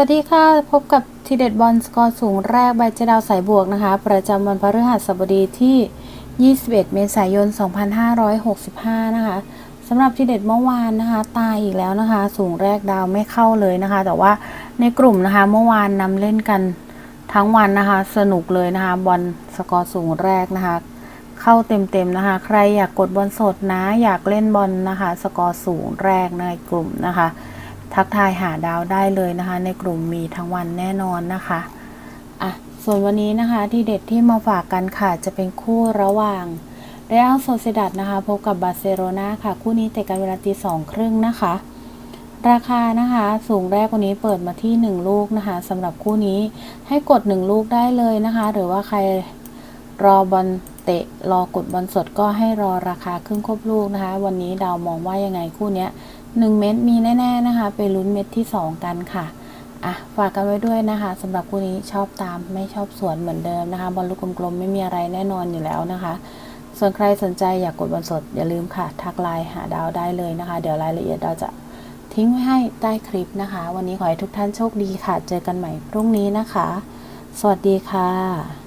วัสดีค่ะ พบกับทีเด็ดบอลสกอร์สูงแรกใบเจดาวสายบวกนะคะ ประจำวันพฤหัสบดีที่ 21 เมษายน 2565 นะคะสำหรับทีเด็ดเมื่อวานนะคะ ตายอีกแล้วนะคะ สูงแรกดาวไม่เข้าเลยนะคะ แต่ว่าในกลุ่มนะคะ เมื่อวานนำเล่นกันทั้งวันนะคะ สนุกเลยนะคะ บอลสกอร์สูงแรกนะคะ เข้าเต็มๆนะคะ ใครอยากกดบอลสดนะ อยากเล่นบอลนะคะ สกอร์สูงแรกในกลุ่มนะคะ ทักทายหาดาวได้เลยนะคะ ในกลุ่มมีทั้งวันแน่นอนนะคะอะส่วนวันนี้นะคะที่เด็ดที่มาฝากกันค่ะจะเป็นคู่ระหว่างเรอัลโซเซดัดนะคะพบกับบาร์เซโลนาค่ะ คู่นี้เตะกันเวลาตีสองครึ่งนะคะ ราคานะคะสูงแรกวันนี้เปิดมาที่ 1 ลูกนะคะสำหรับคู่นี้ให้กด 1 ลูกได้เลยนะคะ หรือว่าใครรอบอลเตะรอกดบอลสดก็ให้รอราคาครึ่งครบลูกนะคะ วันนี้ดาวมองว่ายังไงคู่เนี้ย 1 เม็ดมีแน่ๆนะคะ ไปลุ้นเม็ดที่ 2 กันค่ะอะฝากกันไว้ด้วยนะคะสำหรับคู่นี้ชอบตามไม่ชอบสวนเหมือนเดิมนะคะ บอลลูกกลมๆ ไม่มีอะไรแน่นอนอยู่แล้วนะคะ ส่วนใครสนใจอยากกดบอลสดอย่าลืมค่ะ ทักไลน์หาดาวได้เลยนะคะ เดี๋ยวรายละเอียดดาวจะทิ้งไว้ให้ใต้คลิปนะคะ วันนี้ขอให้ทุกท่านโชคดีค่ะ เจอกันใหม่พรุ่งนี้นะคะ สวัสดีค่ะ